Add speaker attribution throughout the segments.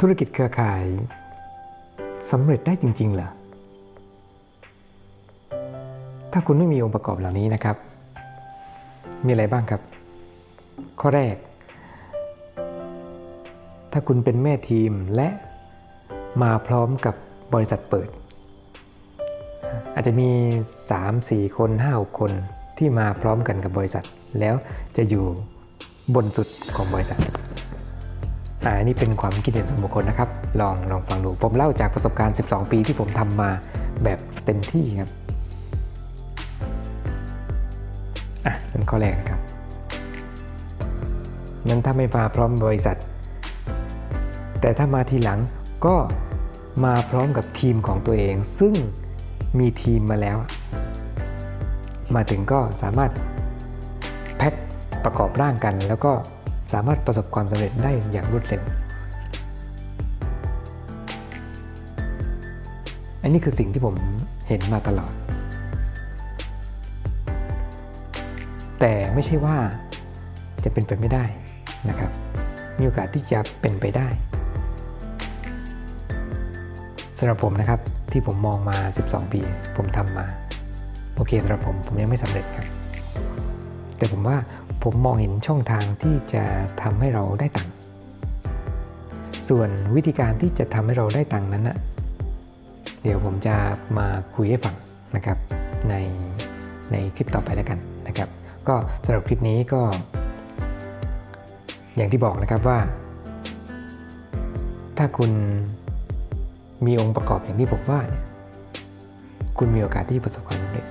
Speaker 1: ธุรกิจเครือข่ายสำเร็จได้จริง ๆ เหรอ ถ้าคุณไม่มีองค์ประกอบเหล่านี้นะครับ มีอะไรบ้างครับ ข้อแรก ถ้าคุณเป็นแม่ทีมและมาพร้อมกับบริษัทเปิด อาจจะมี 3 4 คน5 6คนที่มาพร้อมกันกับบริษัท แล้วจะอยู่บนสุดของบริษัท อันนี่เป็นความคิดเห็นส่วนบุคคลนะครับ ลองลองฟังดูผมเล่าจากประสบการณ์ 12 ปีที่ผมทำมาแบบเต็มที่ครับอะเป็นข้อแรกนะครับนั้นถ้าไม่มาพร้อมบริษัท แต่ถ้ามาทีหลังก็มาพร้อมกับทีมของตัวเอง ซึ่งมีทีมมาแล้ว มาถึงก็สามารถแพ็คประกอบร่างกันแล้วก็ สามารถประสบความสำเร็จได้อย่างรวดเร็ว อันนี้คือสิ่งที่ผมเห็นมาตลอด แต่ไม่ใช่ว่าจะเป็นไปไม่ได้นะครับ มีโอกาสที่จะเป็นไปได้สำหรับผมนะครับที่ผมมองมา 12 ปี ผมทำมา โอเคสำหรับผมผมยังไม่สำเร็จครับ แต่ผมว่า ผมมองเห็นช่องทางที่จะทำให้เราได้ตังค์ส่วนวิธีการที่จะทำให้เราได้ตังค์นั้นนะเดี๋ยวผมจะมาคุยให้ฟังนะครับในในคลิปต่อไปแล้วกันนะครับ ก็สำหรับคลิปนี้ก็ อย่างที่บอกนะครับว่า ถ้าคุณมีองค์ประกอบอย่างที่ผมว่าเนี่ยคุณมีโอกาสที่ประสบความสำเร็จ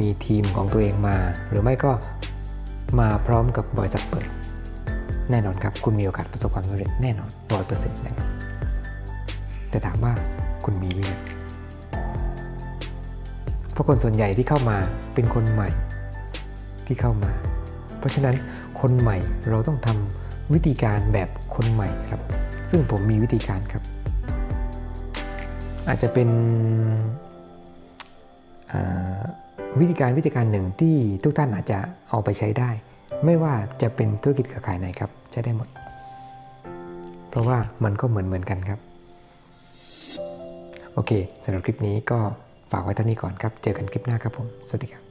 Speaker 1: มีทีมของตัวเองมา หรือไม่ก็มาพร้อมกับบริษัทเปิด แน่นอนครับ คุณมีโอกาสประสบความสำเร็จแน่นอนร้อยเปอร์เซ็นต์นะครับแต่ถามว่าคุณมีหรือยังเพราะคนส่วนใหญ่ที่เข้ามาเป็นคนใหม่ที่เข้ามา เพราะฉะนั้นคนใหม่เราต้องทำวิธีการแบบคนใหม่ครับ ซึ่งผมมีวิธีการครับ อาจจะเป็นอ่า วิธีการวิธีการหนึ่งที่ทุกท่านอาจจะเอาไปใช้ได้ ไม่ว่าจะเป็นธุรกิจเครือข่ายไหนครับใช้ได้หมด เพราะว่ามันก็เหมือนเหมือนกันครับ โอเคสำหรับคลิปนี้ก็ฝากไว้เท่านี้ก่อนครับ เจอกันคลิปหน้าครับผม สวัสดีครับ